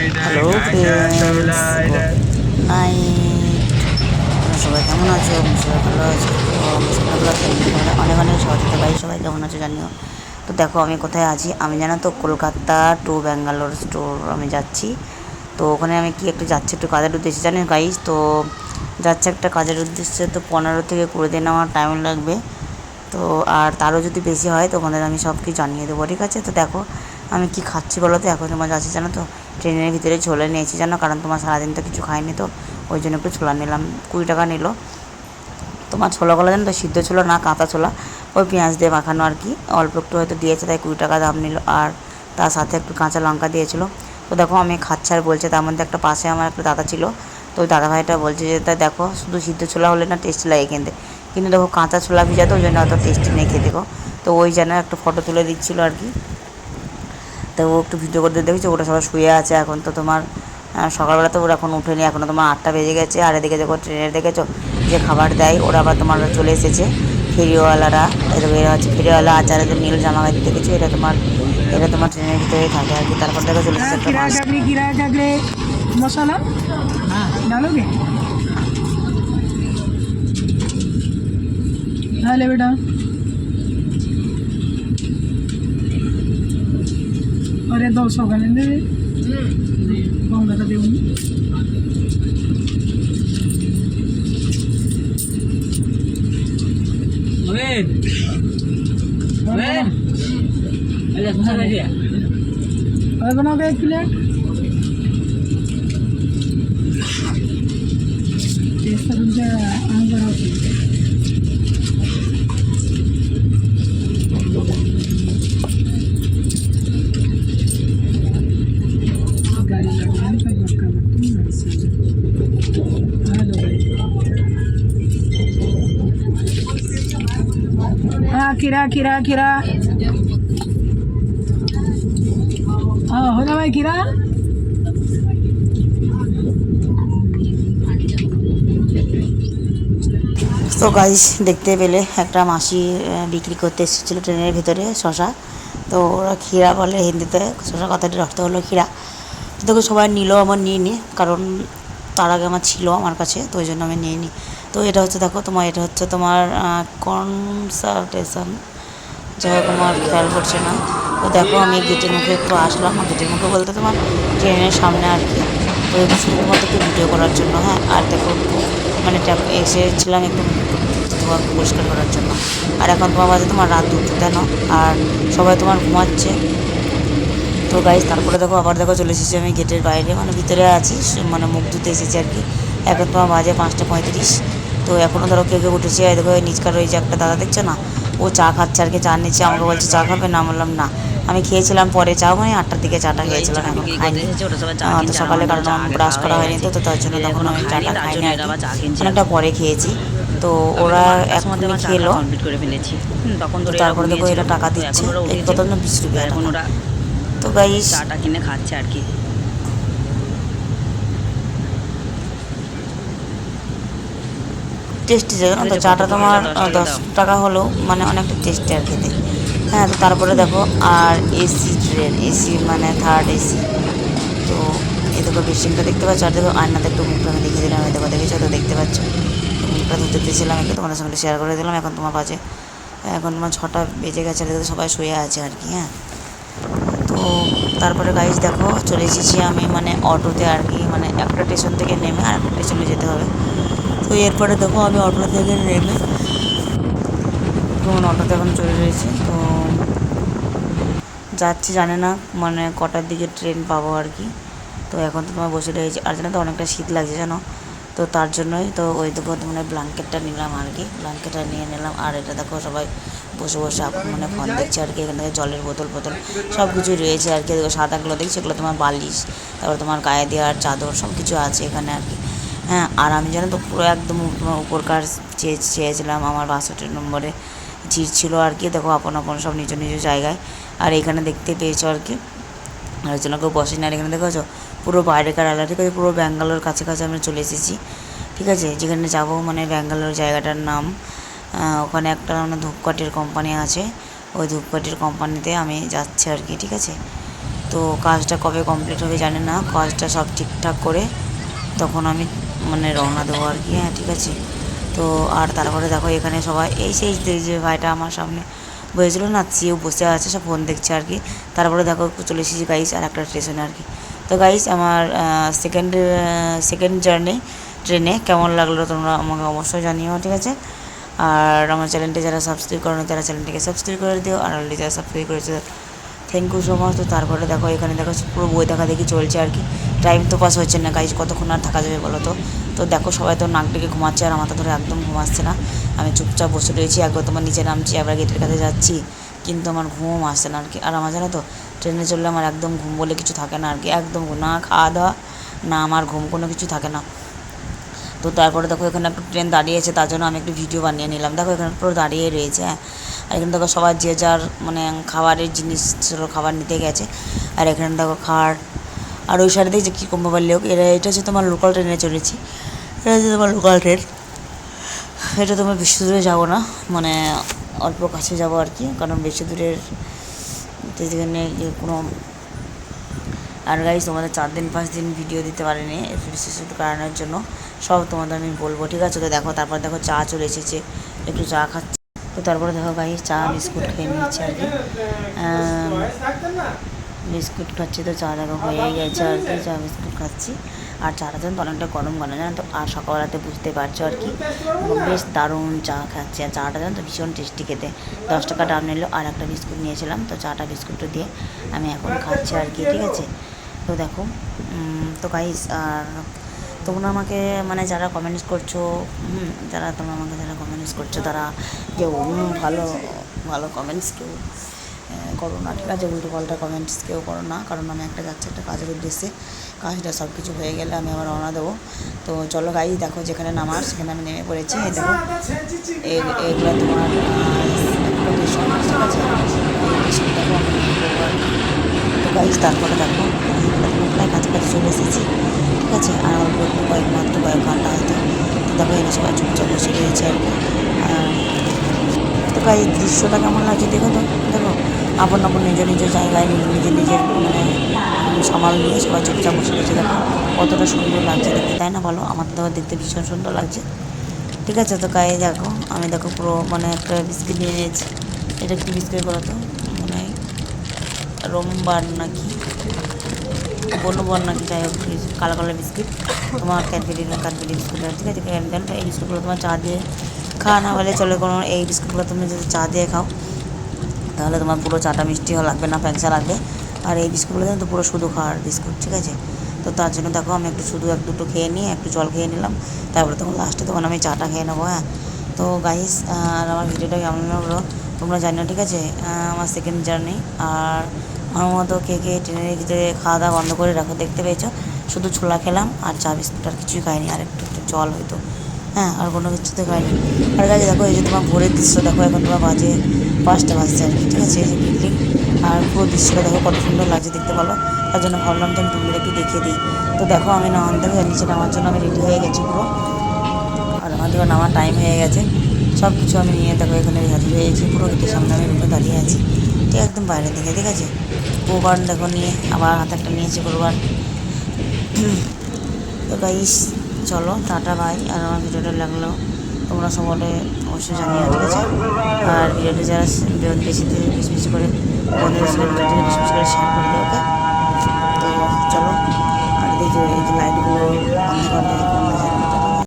Hello সবাই কেমন আছো? সবাই ভালো আছি। অনেক অনেক সহযোগিতা ভাই সবাই কেমন আছো জানিও? তো দেখো আমি কোথায় আছি? আমি জানো তো কলকাতা টু ব্যাঙ্গালোর স্টোর আমি যাচ্ছি। তো ওখানে আমি কি একটু যাচ্ছি একটু কাজের উদ্দেশ্যে জানি গাইস তো যাচ্ছে একটা কাজের উদ্দেশ্যে। তো পনেরো থেকে কুড়ি দিন আমার টাইম লাগবে। তো আর তারও যদি বেশি হয় তোমাদের আমি সব কিছু জানিয়ে দেবো ঠিক আছে? তো দেখো আমি কি খাচ্ছি বলো তো? এখন তোমার যাচ্ছি জানো তো ট্রেনের ভিতরে ছোলে নিয়েছি জানো, কারণ তোমার সারাদিন তো কিছু খাইনি তো, ওই জন্য একটু ছোলা নিলাম, কুড়ি টাকা নিল। তোমার ছোলাগুলো জানো তো, সিদ্ধ ছোলা না কাঁচা ছোলা, ওই পেঁয়াজ দিয়ে মাখানো আর কি, অল্প একটু হয়তো দিয়েছে, তাই কুড়ি টাকা দাম নিল, আর তার সাথে একটু কাঁচা লঙ্কা দিয়েছিল। তো দেখো, আমি খাচ্ছি আর বলছে, তার মধ্যে একটা পাশে আমার একটা দাদা ছিল, তো ওই দাদা ভাইটা বলছে যে, তা দেখো, শুধু সিদ্ধ ছোলা হলে না টেস্ট লাগে কিনতে। কিন্তু দেখো, কাঁচা ছোলা ভিজাতে ওই জন্য অত টেস্টি নেই খেতে তো ওই যেন একটা ফটো তুলে দিচ্ছিল আর কি। তো ও একটু ভিডিও করতে দেখেছি? ওটা সবাই শুয়ে আছে এখন তো তোমার সকালবেলা তো ওরা এখন উঠেনি এখনও তোমার আটটা বেজে গেছে। আর এদিকে দেখো ট্রেনের দেখেছ? যে খাবার দেয় ওরা আবার তোমার চলে এসেছে। ফেরিওয়ালারা এরকম এরা হচ্ছে। ফেরিওয়ালা আচার এদের নীল জামা গাড়ি দেখেছ? এটা তোমার এটা তোমার ট্রেনের ভিতরে থাকে আর কি। তারপর দেখো চলে এসেছে একটা মাছ মশলা? হ্যাঁ। मसाला डालोगे हाँ ले बेटा अरे दो सौ का लेंगे कौन का देऊँगी और बनाओगे एक प्लेट टेस्ट तुमच्या अंगावर Kira, Kira, কিরা হ্যাঁ হলো ভাই Kira. Oh, তো গাইস দেখতে পেলে একটা মাসি বিক্রি করতে এসেছিল ট্রেনের ভিতরে শশা। তো ওরা ক্ষীরা বলে হিন্দিতে শশা কথাটি রক্ত হলো ক্ষীরা। তো সবাই নিল আমার নিয়ে নিয়ে কারণ তার আগে আমার ছিল আমার কাছে তো ওই জন্য আমি নিয়ে নিই তো এটা হচ্ছে দেখো, তোমার এটা হচ্ছে তোমার কনসালটেশন যাই হোক, আমার খেয়াল করছে না। তো দেখো, আমি গেটের মুখে একটু আসলাম। গেটের মুখে বলতে তোমার ট্রেনের সামনে আর কি। তো শুধুমাত্র একটু ভিডিও করার জন্য হ্যাঁ? আর দেখো মানে এসেছিলাম একটু তোমার পরিষ্কার করার জন্য। আর এখন তোমার বাজে তোমার রাত দুটো কেন আর সবাই তোমার ঘুমাচ্ছে। তো গাইজ তারপরে দেখো, আবার দেখো চলে এসেছি আমি গেটের বাইরে। মানে ভিতরে আছি মানে মুখ ধুতে এসেছি আর কি। এখন তোমার বাজে পাঁচটা পঁয়ত্রিশ। তো এখনও ধরো কেউ কেউ উঠেছে দেখো নিচকার ওই যে একটা দাদা দেখছ না? ও চা খাচ্ছে আর কি চা নিচ্ছে আমাকে বলছে চা খাবে না? বললাম না। আমি খেয়েছিলাম পরে চা মানে আটটার দিকে চাটা খেয়েছিলাম এখন খাইনি। তো সকালে কারণ আমার ব্রাশ করা হয়নি তো তো তার জন্য তখন আমি চাটা খাইনি আর কি। অনেকটা পরে খেয়েছি তো ওরা এখন খেলো। কমপ্লিট করে ফেলেছি। তখন তো তারপরে দেখো এরা টাকা দিচ্ছে। কত বিশ রুপিয়া তো গাইস চাটা কিনে খাচ্ছে আর কি। টেস্টি জানো তো চাটা তোমার দশ টাকা হলেও মানে অনেকটা টেস্টি আর খেতে। হ্যাঁ তো তারপরে দেখো আর এসি ট্রেন এসি মানে থার্ড এসি তো এই দেখো বেসিনটা দেখতে পাচ্ছ আর দেখো আয়নাতে একটু মুখটা আমি দেখিয়ে দিলাম দেখো দেখেছ তো দেখতে পাচ্ছ? মুখটা ধুতে দিয়েছিলাম একটু তোমাদের সঙ্গে শেয়ার করে দিলাম এখন তোমার বাজে এখন তোমার ছটা বেজে গেছে আর এদিকে সবাই শুয়ে আছে আর কি হ্যাঁ। তো তারপরে গাইজ দেখো চলে এসেছি আমি মানে অটোতে আর কি মানে একটা স্টেশন থেকে নেমে আর একটা স্টেশনে যেতে হবে। তো এরপরে দেখো আমি অটো থেকে নেমে তখন অটোতে এখন চলে রয়েছে তো যাচ্ছি জানে না মানে কটার দিকে ট্রেন পাবো আর কি। তো এখন তো তোমার বসে রয়েছে। আর জানো তো অনেকটা শীত লাগছে জানো? তো তার জন্যই তো ওই দেখো মানে ব্ল্যাঙ্কেটটা নিলাম আর কি। ব্ল্যাঙ্কেটটা নিয়ে নিলাম আর এটা দেখো সবাই বসে বসে মানে ফোন দেখছে আর কি। এখান থেকে জলের বোতল বোতল সব কিছুই রয়েছে আর কি। দেখো সাদাগুলো দেখছি, সেগুলো তোমার বালিশ, তারপর তোমার গায়ে দেওয়ার চাদর সব কিছু আছে এখানে আর কি। হ্যাঁ আর আমি জানো তো পুরো একদম উপরকার চেয়ে চেয়েছিলাম আমার বাষট্টি নম্বরে। চিট ছিল আর কি, দেখো আপন আপন সব নিজ নিজ জায়গায়। আর এখানে দেখতে পেয়েছ আর কি। আর জন্য কেউ বসেনি। আর এখানে দেখেছ পুরো বাইরেকার আলাদা, ঠিক আছে? পুরো ব্যাঙ্গালোর কাছাকাছি আমরা চলে এসেছি, ঠিক আছে? যেখানে যাব মানে ব্যাঙ্গালোর জায়গাটার নাম। ওখানে একটা মানে ধূপকাঠির কোম্পানি আছে। ওই ধূপকাঠির কোম্পানিতে আমি যাচ্ছি আর কি, ঠিক আছে? তো কাজটা কবে কমপ্লিট হবে জানি না। কাজটা সব ঠিকঠাক করে তখন আমি মানে রওনা দেবো আর কি হ্যাঁ ঠিক আছে। তো আর তারপরে দেখো এখানে সবাই, এই সেই যে ভাইটা আমার সামনে বসেছিল না, সেও বসে আছে, সব ফোন দেখছে আর কি। তারপরে দেখো চলে এসেছি গাইস আর একটা স্টেশনে আর কি। তো গাইস আমার সেকেন্ড সেকেন্ড জার্নি ট্রেনে কেমন লাগল তোমরা আমাকে অবশ্যই জানিও, ঠিক আছে? আর আমার চ্যানেলটি যারা সাবস্ক্রাইব করো তারা চ্যানেলটিকে সাবস্ক্রাইব করে দিও, আর অলরেডি যারা সাবস্ক্রাইব করেছে থ্যাংক ইউ সো মাচ তো তারপরে দেখো, এখানে দেখো, পুরো বই দেখা দেখি চলছে আর কি। টাইম তো পাস হচ্ছে না গাইজ কতক্ষণ আর থাকা যাবে বলো তো? তো দেখো, সবাই তো নাক ডেকে ঘুমাচ্ছে আর মাথা ধরে একদম ঘুমাচ্ছে না। আমি চুপচাপ বসে রয়েছি, একবার তোমার নিচে নামছি একবার গেটের কাছে যাচ্ছি, কিন্তু আমার ঘুম আসছে না আর কি। আর আমার জানো তো, ট্রেনে চললে আমার একদম ঘুম বলে কিছু থাকে না আর কি। একদম না, খাওয়া দাওয়া, না আমার ঘুম কোনো কিছু থাকে না। তো তারপরে দেখো এখানে একটা ট্রেন দাঁড়িয়েছে তার জন্য আমি একটু ভিডিও বানিয়ে নিলাম। দেখো এখানে পুরো দাঁড়িয়ে রয়েছে হ্যাঁ। আর এখানে দেখো সবার যে যার মানে খাবারের জিনিস ছিল খাবার নিতে গেছে। আর এখানে দেখো খাট, আর ওই সাইডে দেখছি কী কম মোবাইল লোক? এরা, এটা হচ্ছে তোমার লোকাল ট্রেনে চলেছি এটা হচ্ছে তোমার লোকাল ট্রেন এটা তোমার বেশি দূরে যাব না মানে অল্প কাছে যাব আর কি, কারণ বেশি দূরের, যেখানে কোনো আর গাইজ তোমাদের চার দিন পাঁচ দিন ভিডিও দিতে পারিনি বিশেষ কারণের জন্য। সব তোমাদের আমি বলব, ঠিক আছে? তো দেখো, তারপর দেখো চা চলে এসেছে, একটু চা খাচ্ছি। তো তারপরে দেখো গাই চা, বিস্কুট খেয়ে নিচ্ছি আর কি। বিস্কুট খাচ্ছি তো, চা দেখো হয়েই গেছে আর কি, চা, বিস্কুট খাচ্ছি। আর চাটা তো অনেকটা গরম গরম জানো তো? আর সকালবেলাতে বুঝতে পারছ আর কি। বেশ দারুণ চা খাচ্ছি, আর চাটা যেন তো ভীষণ টেস্টি খেতে। দশ টাকা দাম নিল, আর একটা বিস্কুট নিয়েছিলাম, তো চাটা বিস্কুটটা দিয়ে আমি এখন খাচ্ছি আর কি, ঠিক আছে? তো দেখো তো গাইস আর তোমরা আমাকে মানে যারা কমেন্টস করছ যারা, তোমরা আমাকে যারা কমেন্টস করছ, তারা কেউ ভালো ভালো কমেন্টস কেউ করো না, ঠিক আছে উল্টো পাল্টা কমেন্টস কেউ করো না, কারণ আমি একটা যাচ্ছি একটা কাজের উদ্দেশ্যে, কাজটা সব কিছু হয়ে গেলে আমি আবার রওনা দেবো। তো চলো গাই দেখো যেখানে নামার সেখানে আমি নেমে পড়েছি দেখো এগুলো তোমার ঠিক আছে? গাইজ তারপরে দেখো প্রায় কাছাকাছি চলে এসেছি, ঠিক আছে? আর অল্প একটু কয়েক মাত্র, কয়েক ঘণ্টা হয়তো। তো দেখো এখানে সবাই চুপচাপ বসে রয়েছে আর কি। তো গাই দৃশ্যটা কেমন লাগছে দেখো তো? দেখো, আপন আপন নিজের নিজের জায়গায় নিজের নিজের মানে সামাল নিয়ে সবাই চুপচাপ বসে রয়েছে। দেখো, কতটা সুন্দর লাগছে দেখতে, তাই না বলো? আমার তো দেখতে ভীষণ সুন্দর লাগছে। ঠিক আছে, তো গায়ে দেখো, আমি দেখো পুরো মানে একটা বিস্কিট নিয়ে নিয়েছি। এটা কি বিস্কিট বলো তো? রোমবার নাকি, বনবন নাকি, যাই হোক কালো কালো বিস্কিট, তোমার ক্যাডবেরি ক্যাডবেরি বিস্কুট ঠিক আছে, ক্যাডবেরি এই বিস্কুটগুলো তোমার চা দিয়ে খাওয়া না হলে চলে কোনো, এই বিস্কুটগুলো তুমি যদি চা দিয়ে খাও, তাহলে তোমার পুরো চাটা মিষ্টিও লাগবে না প্যাঁচা লাগবে। আর এই বিস্কুটগুলো কিন্তু পুরো শুধু খাওয়ার বিস্কুট, ঠিক আছে? তো তার জন্য দেখো, আমি একটু শুধু এক দুটো খেয়ে নিয়ে, একটু জল খেয়ে নিলাম, তারপরে তখন লাস্টে তখন আমি চাটা খেয়ে নেব হ্যাঁ? তো গাইস আর আমার ভিডিওটা কেমন লাগল তোমরা জানিও, ঠিক আছে? আমার সেকেন্ড জার্নি আর আমার মতো কে কে ট্রেনের ভিতরে খাওয়া দাওয়া বন্ধ করে রাখো। দেখতে পেয়েছ? শুধু ছোলা খেলাম, আর চা, বিস্কুট আর কিছুই খাইনি। আর একটু একটু জল হয়তো। হ্যাঁ আর কোনো কিছু তো খাইনি। আর গাছ দেখো, এই যে তোমার ভোরের দৃশ্য, দেখো, এখন তোমার বাজে পাঁচটা বাজছে আর কি, ঠিক আছে? এই যে বিল্ডিং আর পুরো দৃশ্যটা দেখো, কত সুন্দর লাগছে দেখতে পারো তার জন্য ভাবলাম যে আমি তোমাদের একটু দেখিয়ে দিই। তো দেখো, আমি নামান থেকে নিচে নামার জন্য আমি রেডি হয়ে গেছি পুরো। আর আমার দেখো, নামার টাইম হয়ে গেছে। সব কিছু আমি নিয়ে, দেখো, এখানে হাজির হয়েছি পুরো। গেটের সামনে আমি রুমে দাঁড়িয়ে আছি। তো একদম বাইরের দিকে, ঠিক আছে? গোবার দেখো নিয়ে, আবার হাতে একটা নিয়েছে গোবার। তো গাইস চলো, টাটা ভাই আর আমার ভিডিওটা লাগল, তোমরা সকলে অবশ্যই জানিয়ে ঠিক আছে? আর ভিডিওটা যারা বেশি বেশি বেশি করে বন্ধুদের বেশি বেশি করে শেয়ার করে দিও ওকে তো চলো, আর দেখি এই যে লাইটগুলো অন্ধকার